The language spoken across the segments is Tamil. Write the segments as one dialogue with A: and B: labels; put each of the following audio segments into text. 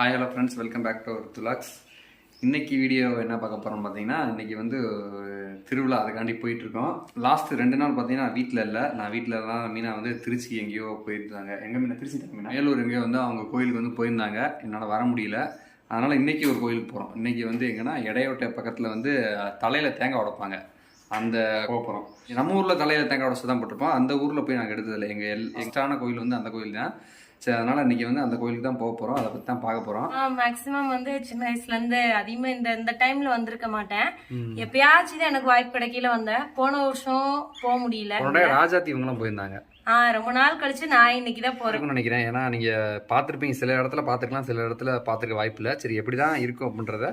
A: Hi hello friends welcome back to துலாக்ஸ் இன்னைக்கு வீடியோ என்ன பார்க்க போகிறோம் பார்த்தீங்கன்னா இன்னைக்கு வந்து திருவிழா அதுக்காண்டி போயிட்டுருக்கோம். லாஸ்ட்டு லாஸ்ட் ரெண்டு நாள் பார்த்தீங்கன்னா வீட்டில் இல்லை. நான் வீட்டில் தான் மீனா வந்து திருச்சி எங்கேயோ போயிருந்தாங்க. எங்கே மீனா? திருச்சி தான் மீனா? வேலூர் எங்கேயோ வந்து அவங்க கோயிலுக்கு வந்து போயிருந்தாங்க. என்னால் வர முடியல. அதனால் இன்னைக்கு ஒரு கோயிலுக்கு போகிறோம் இன்றைக்கி வந்து எங்கன்னா இடையோட்டை பக்கத்தில் வந்து தலையில் தேங்காய் உடைப்பாங்க. அந்த கோபுரம் நம்ம ஊரில் தலையில் தேங்காய் உடச்சு தான் போட்டிருப்போம். அந்த ஊரில் போய் நாங்கள் எடுத்ததில்லை. எங்கள் எல் எக்ஸ்ட்ரான கோயில் வந்து அந்த கோயில் தான். சரி அதனால் இன்னைக்கு வந்து அந்த கோயிலுக்கு தான் போக போகிறோம் அதை பற்றி தான் பார்க்க போகிறோம்
B: மேக்சிமம் வந்து சின்ன வயசுல இருந்து அதிகமா இந்த இந்த டைம்ல வந்திருக்க மாட்டேன். எப்பயாச்சும் தான் எனக்கு வாய்ப்பு கிடைக்கல வந்தேன் போன வருஷம் போக முடியல.
A: ராஜாத்தி இவங்கெல்லாம் போயிருந்தாங்க.
B: ரொம்ப நாள் கழிச்சு நான் இன்னைக்கு தான் போறேன்.
A: நினைக்கிறேன். ஏன்னா நீங்கள் பார்த்துருப்பீங்க. சில இடத்துல பார்த்துக்கலாம் சில இடத்துல பார்த்துருக்க வாய்ப்பு இல்லை. சரி எப்படி தான் இருக்கும் அப்படின்றத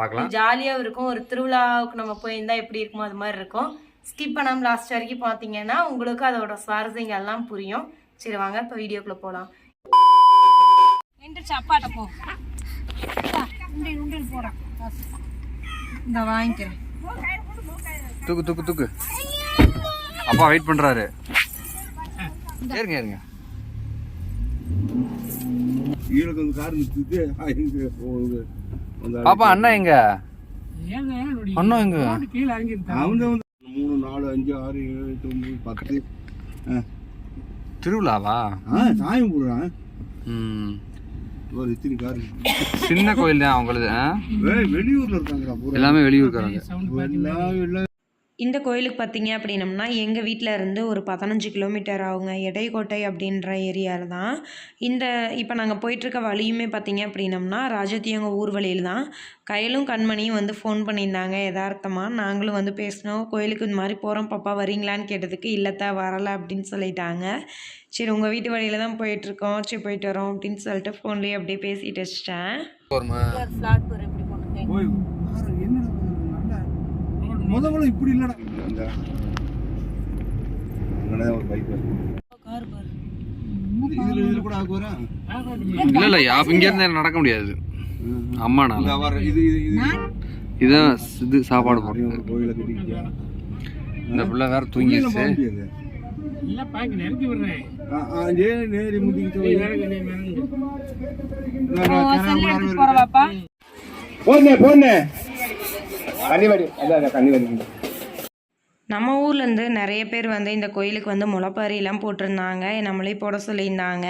A: பார்க்கலாம்.
B: ஜாலியா இருக்கும். ஒரு திருவிழாவுக்கு நம்ம போயிருந்தா எப்படி இருக்குமோ அது மாதிரி இருக்கும். ஸ்கிப் பண்ணாம லாஸ்ட் வரைக்கும் பாத்தீங்கன்னா உங்களுக்கு அதோட சுவாரஸ்யங்கள் எல்லாம் புரியும். சரி வாங்க இப்ப வீடியோக்குள்ள போலாம் அப்பாட்ட போ. இந்த வாங்கிக்கிறேன்.
A: தூக்கு தூக்கு தூக்கு. அப்பா வெயிட் பண்ணுறாரு ஏறுங்க ஏறுங்க.
C: ஈழக்கு வந்து கார் நிறுத்திட்டு
A: பாப்பா அண்ணா எங்க? அண்ணா எங்க?
C: அவங்க வந்து மூணு நாலு அஞ்சு ஆறு ஏழு எட்டு ஒன்பது பத்து.
A: திருவிழாவா?
C: சாயம் போடுறான்.
A: ம்.
C: ஒரு இத்தனை கார்
A: சின்ன கோயில் தான் அவங்களது
C: வெளியூர்ல இருக்காங்கடா பூரா.
A: எல்லாமே வெளியூர்காரங்க.
B: இந்த கோயிலுக்கு பார்த்தீங்க அப்படின்னம்னா எங்கள் வீட்டில் இருந்து ஒரு பதினஞ்சு கிலோமீட்டர் ஆகுங்க. எடைக்கோட்டை அப்படின்ற ஏரியாவில் தான். இந்த இப்போ நாங்கள் போயிட்டுருக்க வழியுமே பார்த்தீங்க அப்படின்னம்னா ராஜத்தியங்க ஊர் வழியில் தான். கையிலும் கண்மணியும் வந்து ஃபோன் பண்ணியிருந்தாங்க யதார்த்தமாக நாங்களும் வந்து பேசினோம் கோயிலுக்கு இந்த மாதிரி போகிறோம் பாப்பா வரீங்களான்னு கேட்டதுக்கு இல்லத்தா வரலை அப்படின்னு சொல்லிட்டாங்க. சரி உங்கள் வீட்டு வழியில் தான் போயிட்டுருக்கோம் சரி போயிட்டு வரோம் அப்படின்னு சொல்லிட்டு ஃபோன்லேயே அப்படியே பேசிட்டு வச்சிட்டேன்
C: போய் பாரு, என்னடா இது நல்லா முதல்ல இப்படி இல்லடா.
A: இல்ல இல்ல இங்க இருந்து நடக்க முடியாது.
C: இது இது
A: இதான் இது சாப்பாடு போடுறது. இந்த பிள்ளை வேற தூங்கிடுச்சு.
C: போக முடியாது. கன்னிவாடி. அதான் கன்னிவாடி.
B: நம்ம ஊர்லேருந்து நிறைய பேர் வந்து இந்த கோயிலுக்கு வந்து முளைப்பாரிலாம் போட்டிருந்தாங்க. நம்மளே போட சொல்லியிருந்தாங்க.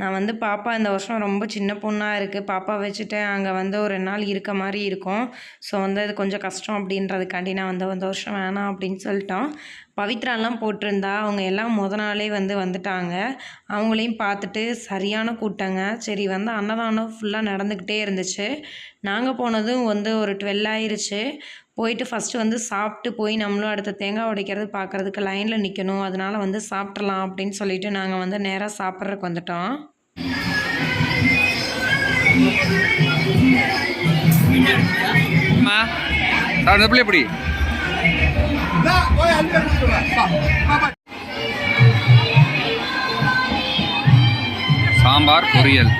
B: நான் வந்து பாப்பா இந்த வருஷம் ரொம்ப சின்ன பொண்ணாக இருக்குது பாப்பா வச்சுட்டு அங்கே வந்து ஒரு ரெண்டு நாள் இருக்க மாதிரி இருக்கும். ஸோ வந்து அது கொஞ்சம் கஷ்டம் அப்படின்றதுக்காண்டி நான் வந்து இந்த வருஷம் வேணாம் அப்படின்னு சொல்லிட்டோம். பவித்ராலாம் போட்டிருந்தா அவங்க எல்லாம் முத நாளே வந்து வந்துட்டாங்க. அவங்களையும் பார்த்துட்டு சரியான கூட்டங்க. சரி வந்து அன்னதானம் ஃபுல்லாக நடந்துக்கிட்டே இருந்துச்சு. நாங்கள் போனதும் வந்து ஒரு டுவெல் ஆயிடுச்சு போயிட்டு ஃபஸ்ட்டு வந்து சாப்பிட்டு போய் நம்மளும் அடுத்த தேங்காய் உடைக்கிறது பார்க்குறதுக்கு லைனில் நிற்கணும் அதனால வந்து சாப்பிட்றலாம் அப்படின்னு சொல்லிட்டு நாங்கள் வந்து நேராக சாப்பிட்றதுக்கு வந்துட்டோம்.
A: எப்படி? சாம்பார் பொரியல்.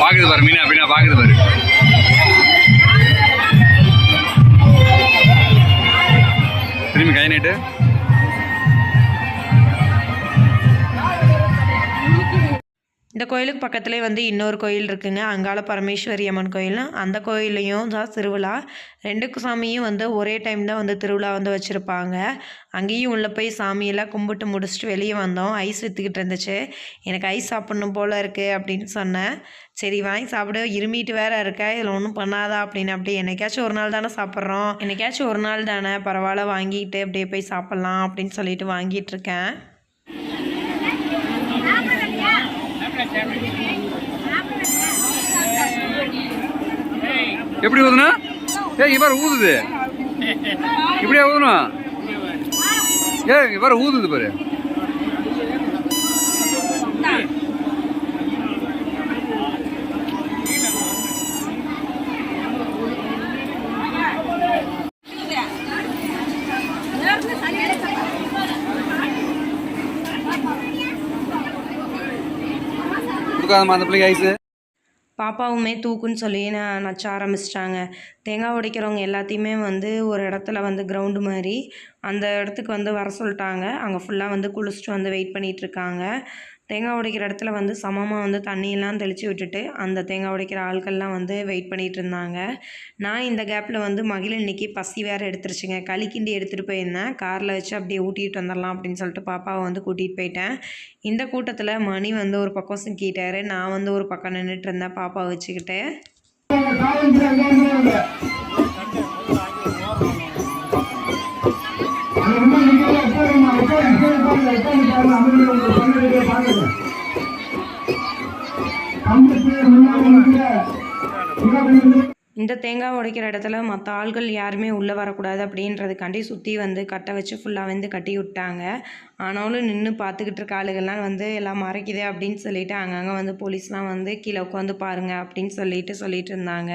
A: பாக்குது பாரு மீனா. திரும்பி
B: இந்த கோயிலுக்கு பக்கத்துலேயே வந்து இன்னொரு கோயில் இருக்குங்க. அங்காள பரமேஸ்வரி அம்மன் கோயில்னு. அந்த கோயில்லையும் தான் திருவிழா. ரெண்டு சாமியும் வந்து ஒரே டைம் தான் வந்து திருவிழா வந்து வச்சுருப்பாங்க. அங்கேயும் உள்ளே போய் சாமியெல்லாம் கும்பிட்டு முடிச்சுட்டு வெளியே வந்தோம். ஐஸ் விற்றுக்கிட்டு இருந்துச்சு. எனக்கு ஐஸ் சாப்பிட்ணும் போல் இருக்குது அப்படின்னு சொன்னேன். சரி வாங்கி சாப்பிட. இருமிட்டு வேற இருக்கா. இதில் ஒன்றும் பண்ணாதா அப்படின்னு அப்படி என்னைக்காச்சும் ஒரு நாள் தானே சாப்பிட்றோம். என்னைக்காச்சும் ஒரு நாள் தானே பரவாயில்ல வாங்கிட்டு அப்படியே போய் சாப்பிட்லாம் அப்படின்னு சொல்லிட்டு வாங்கிட்டு இருக்கேன்.
A: எப்படி ஊதுனா ஏ இவர் ஊதுது. இப்படியா ஊதணும் ஏ இவர் ஊதுது பாரு. கொடுக்காதம்மா அந்த பிள்ளைங்க ஐஸு.
B: பாப்பாவுமே தூக்குன்னு சொல்லி நான் நச்ச ஆரம்பிச்சிட்டாங்க. தேங்காய் உடைக்கிறவங்க எல்லாத்தையுமே வந்து ஒரு இடத்துல வந்து கிரவுண்டு மாதிரி அந்த இடத்துக்கு வந்து வர சொல்லிட்டாங்க. அங்கே ஃபுல்லாக வந்து குளிச்சுட்டு வந்து வெயிட் பண்ணிகிட்ருக்காங்க தேங்காய் உடைக்கிற இடத்துல வந்து சமமாக வந்து தண்ணியெல்லாம் தெளித்து விட்டுட்டு அந்த தேங்காய் உடைக்கிற ஆட்கள்லாம் வந்து வெயிட் பண்ணிகிட்டு இருந்தாங்க. நான் இந்த கேப்பில் வந்து மகிழ் இன்னைக்கு பசி வேறு எடுத்துருச்சுங்க. களி கிண்டி எடுத்துகிட்டு போயிருந்தேன். காரில் வச்சு அப்படியே ஊட்டிகிட்டு வந்துடலாம் அப்படின்னு சொல்லிட்டு பாப்பாவை வந்து கூட்டிகிட்டு போயிட்டேன். இந்த கூட்டத்தில் மணி வந்து ஒரு பக்கம் சிக்கிட்டாரு. நான் வந்து ஒரு பக்கம் நின்றுட்டு இருந்தேன் பாப்பாவை வச்சுக்கிட்டு. இந்த தேங்காய் உடைக்கிற இடத்துல மற்ற ஆள்கள் யாருமே உள்ளே வரக்கூடாது அப்படின்றதுக்காண்டி சுற்றி வந்து கட்டை வச்சு ஃபுல்லாக வந்து கட்டி விட்டாங்க. ஆனாலும் நின்று பார்த்துக்கிட்டு இருக்க ஆளுகள்லாம் வந்து எல்லாம் மறைக்குது அப்படின்னு சொல்லிட்டு அங்கங்கே வந்து போலீஸ்லாம் வந்து கீழே உட்காந்து பாருங்க அப்படின்னு சொல்லிட்டு சொல்லிட்டு இருந்தாங்க.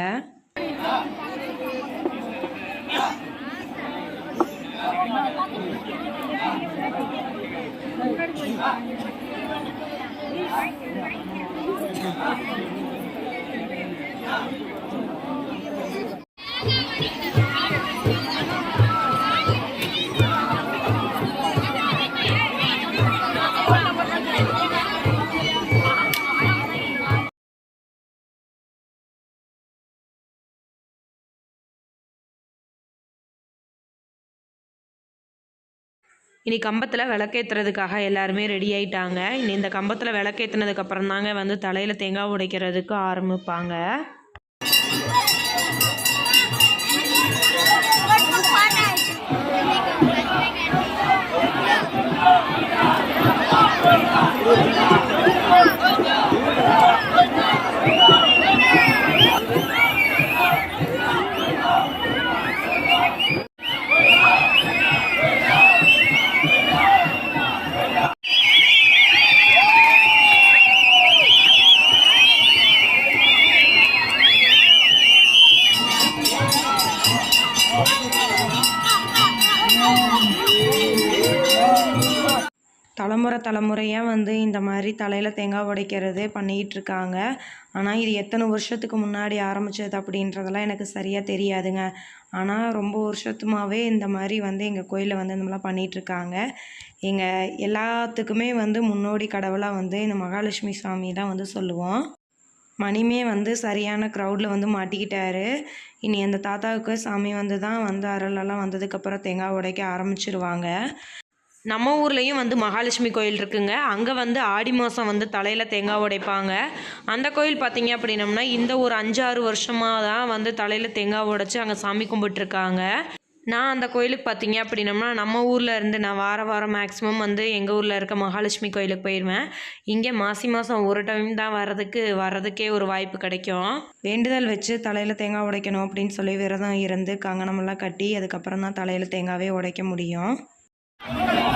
B: Thank you. இனி கம்பத்தில் விளக்கேற்றுறதுக்காக எல்லாருமே ரெடி ஆயிட்டாங்க. இனி இந்த கம்பத்தில் விளக்கேற்றினதுக்கப்புறம் தாங்க வந்து தலையில் தேங்காய் உடைக்கிறதுக்கு ஆரம்பிப்பாங்க. தலைமுறை மாதிரி தலையில் தேங்காய் உடைக்கிறது பண்ணிக்கிட்டு இருக்காங்க ஆனால் இது எத்தனை வருஷத்துக்கு முன்னாடி ஆரம்பிச்சது அப்படின்றதெல்லாம் எனக்கு சரியாக தெரியாதுங்க. ஆனால் ரொம்ப வருஷத்துமாவே இந்த மாதிரி வந்து எங்கள் கோயிலில் வந்து இந்த மாதிரிலாம் பண்ணிகிட்ருக்காங்க. எங்கள் எல்லாத்துக்குமே வந்து முன்னோடி கடவுளாக வந்து இந்த மகாலட்சுமி சாமி தான் வந்து சொல்லுவோம். மணிமே வந்து சரியான க்ரௌடில் வந்து மாட்டிக்கிட்டாரு. இனி அந்த தாத்தாவுக்கு சாமி வந்து தான் வந்து அருளெல்லாம் வந்ததுக்கப்புறம் தேங்காய் உடைக்க ஆரம்பிச்சிருவாங்க. நம்ம ஊர்லேயும் வந்து மகாலட்சுமி கோயில் இருக்குங்க. அங்கே வந்து ஆடி மாதம் வந்து தலையில் தேங்காய் உடைப்பாங்க. அந்த கோயில் பார்த்தீங்க அப்படின்னம்னா இந்த ஒரு அஞ்சாறு வருஷமாக தான் வந்து தலையில் தேங்காய் உடைச்சி அங்கே சாமி கும்பிட்டுருக்காங்க. நான் அந்த கோயிலுக்கு பார்த்தீங்க அப்படின்னம்னா நம்ம ஊரில் இருந்து நான் வார வாரம் மேக்ஸிமம் வந்து எங்கள் ஊரில் இருக்க மகாலட்சுமி கோயிலுக்கு போயிடுவேன் இங்கே மாசி மாதம் ஒரு டைம் தான் வர்றதுக்கு வர்றதுக்கே ஒரு வாய்ப்பு கிடைக்கும். வேண்டுதல் வச்சு தலையில் தேங்காய் உடைக்கணும் அப்படின்னு சொல்லி விரதம் இருந்து கங்கணமெல்லாம் கட்டி அதுக்கப்புறம் தான் தலையில் தேங்காவே உடைக்க முடியும்.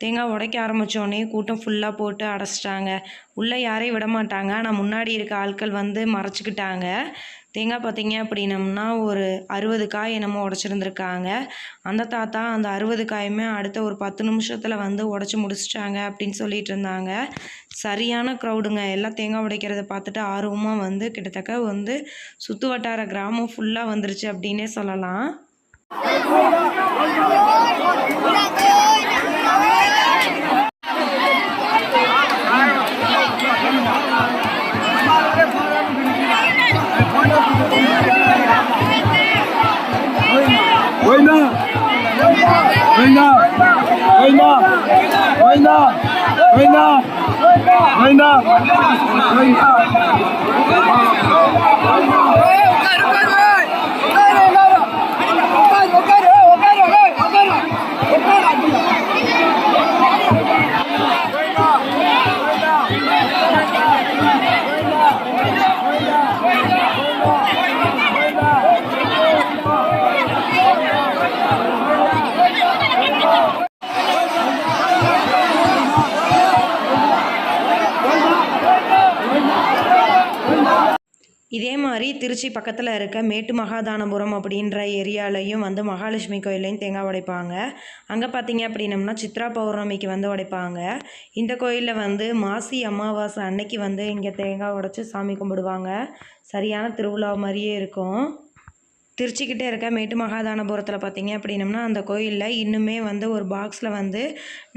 B: தேங்காய் உடைக்க ஆரம்பித்தோடனே கூட்டம் ஃபுல்லாக போட்டு அடைச்சிட்டாங்க. உள்ளே யாரையும் விட மாட்டாங்க ஆனால் முன்னாடி இருக்க ஆட்கள் வந்து மறைச்சிக்கிட்டாங்க. தேங்காய் பார்த்தீங்க அப்படின்னம்னா ஒரு அறுபது காய் என்னமோ உடச்சிருந்துருக்காங்க. அந்த தாத்தா அந்த அறுபது காயுமே அடுத்த ஒரு பத்து நிமிஷத்தில் வந்து உடச்சி முடிச்சிட்டாங்க அப்படின்னு சொல்லிட்டு இருந்தாங்க சரியான க்ரௌடுங்க எல்லாம் தேங்காய் உடைக்கிறத பார்த்துட்டு ஆர்வமாக வந்து கிட்டத்தட்ட வந்து சுற்று வட்டார கிராமம் ஃபுல்லாக வந்துருச்சு அப்படின்னே சொல்லலாம். না திருச்சி பக்கத்தில் இருக்க மேட்டு மகாதானபுரம் அப்படின்ற ஏரியாலையும் வந்து மகாலட்சுமி கோயிலையும் தேங்காய் உடைப்பாங்க. அங்கே பார்த்தீங்க அப்படின்னம்னா சித்ரா பௌர்ணமிக்கு வந்து உடைப்பாங்க. இந்த கோயிலில் வந்து மாசி அமாவாசை அன்னைக்கு வந்து இங்கே தேங்காய் உடைச்சி சாமி கும்பிடுவாங்க. சரியான திருவிழா மாதிரியே இருக்கும். திருச்சிக்கிட்டே இருக்க மேட்டு மகாதானபுரத்தில் பார்த்தீங்க அப்படின்னம்னா அந்த கோயிலில் இன்னுமே வந்து ஒரு பாக்ஸில் வந்து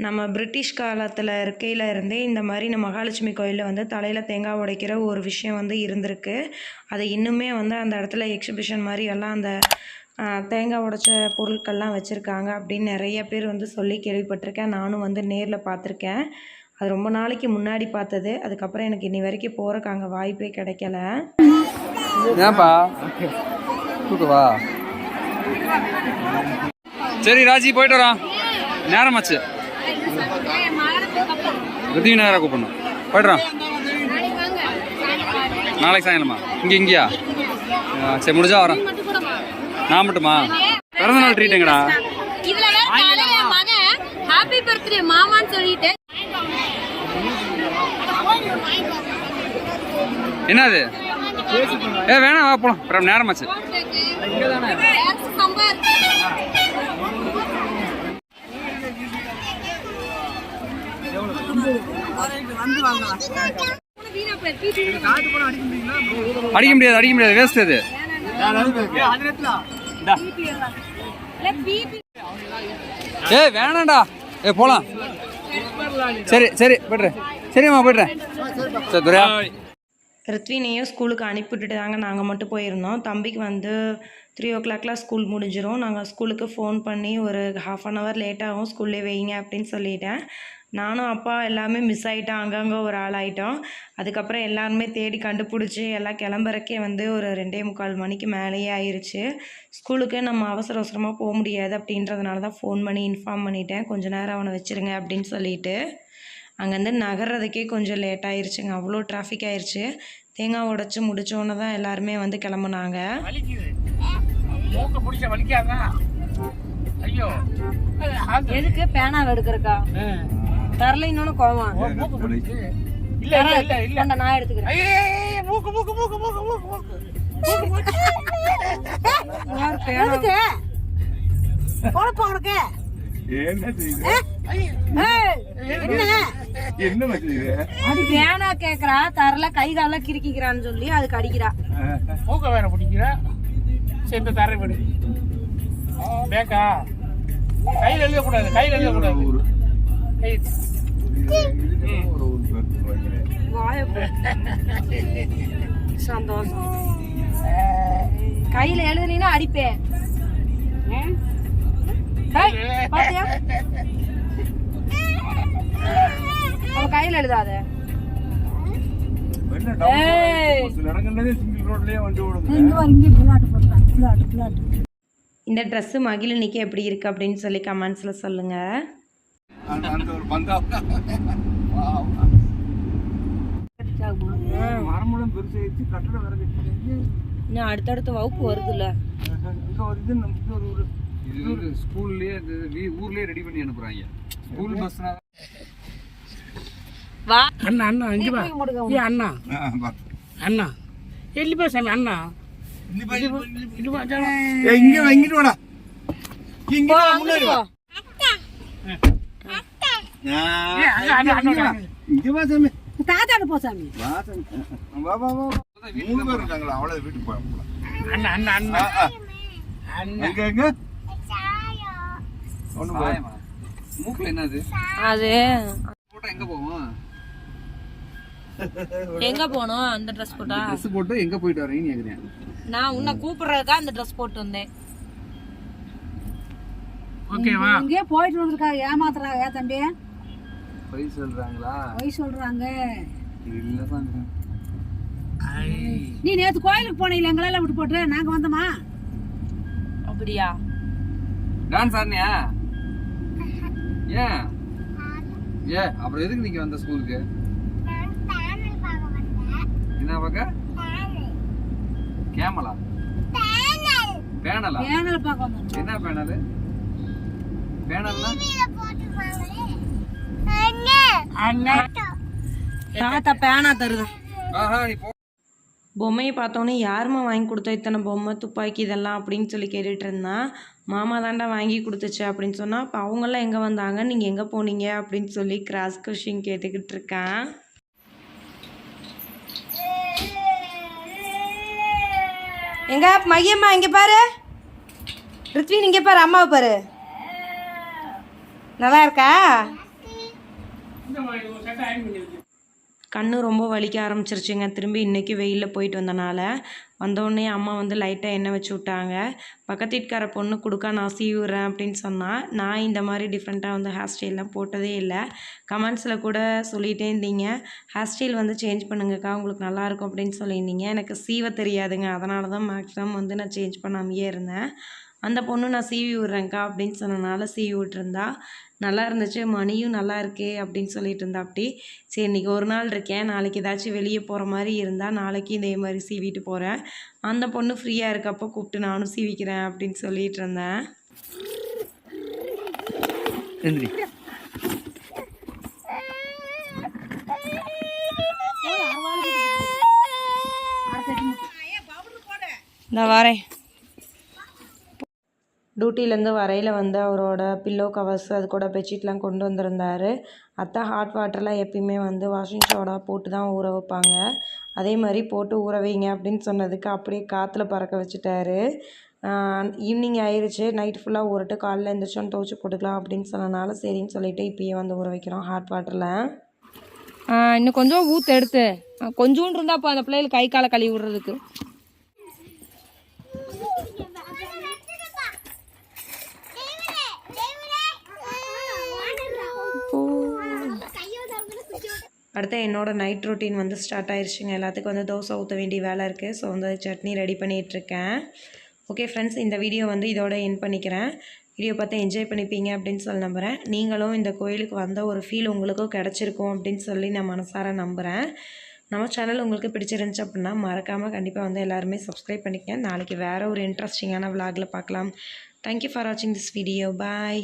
B: நம்ம பிரிட்டிஷ் காலத்தில் இருக்கையில் இருந்தே இந்த மாதிரி நம்ம மகாலட்சுமி கோயிலில் வந்து தலையில் தேங்காய் உடைக்கிற ஒரு விஷயம் வந்து இருந்திருக்கு. அது இன்னுமே வந்து அந்த இடத்துல எக்ஸிபிஷன் மாதிரி எல்லாம் அந்த தேங்காய் உடைச்ச பொருட்கள்லாம் வச்சுருக்காங்க அப்படின்னு நிறைய பேர் வந்து சொல்லி கேள்விப்பட்டிருக்கேன். நானும் வந்து நேரில் பார்த்துருக்கேன் அது ரொம்ப நாளைக்கு முன்னாடி பார்த்தது. அதுக்கப்புறம் எனக்கு இன்னி வரைக்கும் போகிறக்கு அங்கே வாய்ப்பே கிடைக்கல.
A: ஏன்பா? தூக்கவா சரி ராஜி போயிட்டு வரோம். நேரமாச்சு. ரித்திவி நேரம் கூப்பிடணும்? போய்ட்டுறோம் நாளைக்கு சாயங்காலமா? இங்கே இங்கேயா? சரி முடிஞ்சா வரேன் நான் மட்டுமா? பிறந்த நாள் ட்ரீட் எங்கடா?
D: ஹாப்பி பர்த்டே மாமான்னு சொல்லிட்டு
A: என்னது? ஏ வேணாம் வா போலாம். ரொம்ப நேரமாச்சு. அடிக்க முடியாது அடிக்க முடியாது. வேஸ்ட் அது. ஏ வேணாம்டா. ஏ போலாம். சரி சரி போய்ட்றேன் சரிம்மா போய்ட்றேன் சரி துரையா.
B: ரித்வினையும் ஸ்கூலுக்கு அனுப்பிவிட்டுட்டு தாங்க நாங்கள் மட்டும் போயிருந்தோம். தம்பிக்கு வந்து த்ரீ ஓ கிளாக்லாம் ஸ்கூல் முடிஞ்சிடும் நாங்கள் ஸ்கூலுக்கு ஃபோன் பண்ணி ஒரு ஹாஃப் அன் ஹவர் லேட்டாகும் ஸ்கூல்லே வைங்க அப்படின்னு சொல்லிட்டேன். நானும் அப்பா எல்லாமே மிஸ் ஆகிட்டோம் அங்கங்கே ஒரு ஆள் ஆகிட்டோம் அதுக்கப்புறம் எல்லாருமே தேடி கண்டுபிடிச்சி எல்லாம் கிளம்புறக்கே வந்து ஒரு ரெண்டே முக்கால் மணிக்கு மேலேயே ஆயிடுச்சு ஸ்கூலுக்கு நம்ம அவசர அவசரமாக போக முடியாது அப்படின்றதுனால தான் ஃபோன் பண்ணி இன்ஃபார்ம் பண்ணிட்டேன். கொஞ்ச நேரம் அவனை வச்சுருங்க அப்படின்னு சொல்லிட்டு. அங்கேருந்து நகர்றதுக்கே கொஞ்சம் லேட் ஆயிருச்சுங்க. அவ்வளோ டிராஃபிக் ஆயிருச்சு. தேங்காய் உடைச்சி முடிச்சோன்னே தான் எல்லாருமே வந்து கிளம்புனாங்க.
E: மூக்க பிடிச்ச வலிக்காதா? ஐயோ.
D: எதுக்கு? பேனா எடுக்கிறக்கா? தரல இன்னொன்னு கோவம்.
E: மூக்கு பிடிச்சு. இல்ல இல்ல இல்ல
D: நான் எடுத்துக்கிறேன்.
E: ஐயே மூக்கு மூக்கு மூக்கு மூக்கு மூக்கு மூக்கு.
D: எதுக்கு? பொழப்பு உனக்கு.
C: என்ன செய்யுது?
D: என்ன
C: என்ன வச்சுது
D: அது பேனா கேக்குறா தரல கை கால கிறுக்கிக்கிறான்னு சொல்லி அதுக்கு அடிக்கிறா.
E: மூக்க வேற பிடிக்கிற. சேர்ந்து தர விடு. பேக்கா? கையில் எழுதக்கூடாது கையில்
D: வாய சந்தோஷம். கையில எழுதுனீங்கன்னா அடிப்பேன். பாத்தியா பிளாட் போட்டான் பிளாட் பிளாட்
B: இந்த ட்ரெஸ்ஸு மகிழினிக்கு எப்படி இருக்குது அப்படின்னு சொல்லி கமெண்ட்ஸில்
C: கட்டிட்டு
D: இன்னும் அடுத்தடுத்த வகுப்பு வருதுல்ல.
A: ஸ்கூல்லேயே ஊர்லேயே ரெடி பண்ணி அனுப்புகிறாங்க ஸ்கூல் பஸ்னா
D: வா
E: அண்ணா அண்ணா இங்க வா ஏ அண்ணா
C: ஆ, பாத்து.
E: அண்ணா எல்லி சாமி அண்ணா இது வா ஜானா.
C: ஏய், இங்க வா, இங்கிட்டு வாடா. இங்க வா, முன்னாடி வா. ஆ,
E: ஏ, அண்ணா, அண்ணா, அண்ணா, அண்ணா.
C: இங்க வா சாமி.
D: தாத்தாடு போ சாமி.
C: வா சாமி. வா வா வா மூணு பேர் இருக்காங்களா? அவ்வளவு வீட்டுக்கு போய்
E: அண்ணா அண்ணா அண்ணா. அண்ணா.
C: எங்க எங்க? ஒண்ணு போய்
A: சாயமா? மூக்கில் என்னது?
D: அது.
A: போட்டால் எங்கே போவோம்
D: எங்க போனோம்? அந்த ட்ரெஸ் போட்டா?
A: ட்ரெஸ் போட்டு எங்கே போயிட்டு வரீங்கன்னு கேட்குறேன்
D: நான் உன்னை கூப்பிடுறதுக்கா அந்த ட்ரெஸ் போட்டு வந்தேன்.
E: ஓகேவா
F: இங்கே போயிட்டு வந்திருக்கா ஏமாத்துறாங்க ஏன் தம்பி?
A: பொய் சொல்றாங்களா?
D: போய் சொல்றாங்க.
A: இல்ல சாமி
D: நீ நேத்து கோயிலுக்கு போனீங்க எங்களெல்லாம் விட்டு போட்டு. நாங்க வந்தோமா?
B: அப்படியா?
A: டான்ஸ் ஆடுனியா ஏன்? ஏ அப்புறம் எதுக்கு நீங்க வந்த ஸ்கூலுக்கு என்ன பார்க்க கேமலா. பேனலா?
D: பேனல் பார்க்க வந்தோம்.
A: என்ன பேனல்? பேனல்னா?
D: தாத்தா பேனா தருதான்
A: ஆஹா நீ போ.
B: பொம்மையை பார்த்தோன்னே யாரும்மா வாங்கி கொடுத்தா இத்தனை பொம்மை துப்பாக்கி இதெல்லாம் அப்படின்னு சொல்லி கேட்டுட்டு இருந்தான் மாமா தாண்டா வாங்கி கொடுத்துச்சு அப்படின்னு சொன்னால் அப்போ அவங்கெல்லாம் எங்கே வந்தாங்க? நீங்கள் எங்கே போனீங்க அப்படின்னு சொல்லி கிராஸ் கொஷின் கேட்டுக்கிட்டு இருக்கான். எங்க மையம்மா இங்கே பாரு. ரித்வின் இங்கே பாரு அம்மாவை பாரு. நல்லா இருக்கா? கண்ணு ரொம்ப வலிக்க ஆரம்பிச்சிருச்சுங்க. திரும்பி இன்றைக்கி வெயிலில் போயிட்டு வந்தனால. வந்தோடனே அம்மா வந்து லைட்டாக எண்ணெய் வச்சு விட்டாங்க. பக்கத்து வீட்டுக்கார பொண்ணு கொடுக்க நான் சீவுறேன் அப்படின்னு சொன்னால் நான் இந்த மாதிரி டிஃப்ரெண்ட்டாக வந்து ஹேர் ஸ்டைல்லாம் போட்டதே இல்லை. கமெண்ட்ஸில் கூட சொல்லிகிட்டே இருந்தீங்க. ஹேர் ஸ்டைல் வந்து சேஞ்ச் பண்ணுங்கக்கா உங்களுக்கு நல்லாயிருக்கும் அப்படின்னு சொல்லியிருந்தீங்க. எனக்கு சீவ தெரியாதுங்க. அதனால தான் மேக்ஸிமம் வந்து நான் சேஞ்ச் பண்ணாமையே இருந்தேன். அந்த பொண்ணு நான் சீவி விட்றேன்க்கா அப்படின்னு சொன்னனால சீவி விட்டுருந்தா. நல்லா இருந்துச்சு மணியும் நல்லா இருக்கே அப்படின்னு சொல்லிட்டு இருந்தா அப்படி. சரி இன்றைக்கி ஒரு நாள் இருக்கேன் நாளைக்கு ஏதாச்சும் வெளியே போகிற மாதிரி இருந்தால் நாளைக்கு இதே மாதிரி சீவிட்டு போகிறேன் அந்த பொண்ணு ஃப்ரீயாக இருக்கப்போ கூப்பிட்டு நானும் சீவிக்கிறேன் அப்படின்னு சொல்லிட்டு இருந்தேன்.
A: எந்திரி.
B: இந்த வரேன். டியூட்டிலேருந்து வரையில் வந்து அவரோட பில்லோ கவர்ஸ் அது கூட பெட்ஷீட்லாம் கொண்டு வந்திருந்தார். அத்தை ஹாட் வாட்டர்லாம் எப்பயுமே வந்து வாஷிங் சோடா போட்டு தான் ஊற வைப்பாங்க. அதே மாதிரி போட்டு ஊற வைங்க அப்படின்னு சொன்னதுக்கு அப்படியே காற்றுல பறக்க வச்சுட்டாரு. ஈவினிங் ஆயிடுச்சு நைட் ஃபுல்லாக ஊறட்டு காலைல எழுந்திரிச்சோன்னு துவச்சி போட்டுக்கலாம் அப்படின்னு சொன்னனால சரின்னு சொல்லிட்டு இப்போயே வந்து ஊற வைக்கிறோம் ஹாட் வாட்டரில்
F: இன்னும் கொஞ்சம் ஊற்று எடுத்து. கொஞ்சோண்டு இருந்தால் அப்போ அந்த பிள்ளைகளுக்கு கை காலை கழுவி விடுறதுக்கு.
B: அடுத்து என்னோடய நைட் ரொட்டீன் வந்து ஸ்டார்ட் ஆயிடுச்சுங்க எல்லாத்துக்கும் வந்து தோசை ஊற்ற வேண்டிய வேலை இருக்குது ஸோ வந்து சட்னி ரெடி பண்ணிகிட்ருக்கேன். ஓகே ஃப்ரெண்ட்ஸ் இந்த வீடியோ வந்து இதோட என் பண்ணிக்கிறேன். வீடியோ பார்த்து என்ஜாய் பண்ணிப்பீங்க அப்படின்னு சொல்லி நம்புகிறேன் நீங்களும் இந்த கோயிலுக்கு வந்த ஒரு ஃபீல் உங்களுக்கும் கிடச்சிருக்கும் அப்படின்னு சொல்லி நான் மனசார நம்புகிறேன் நம்ம சேனல் உங்களுக்கு பிடிச்சிருந்துச்சு அப்படின்னா மறக்காமல் கண்டிப்பாக வந்து எல்லாருமே சப்ஸ்கிரைப் பண்ணிக்கங்க. நாளைக்கு வேறு ஒரு இன்ட்ரெஸ்டிங்கான விலாகில் பார்க்கலாம். தேங்க்யூ ஃபார் வாட்சிங் திஸ் வீடியோ பாய்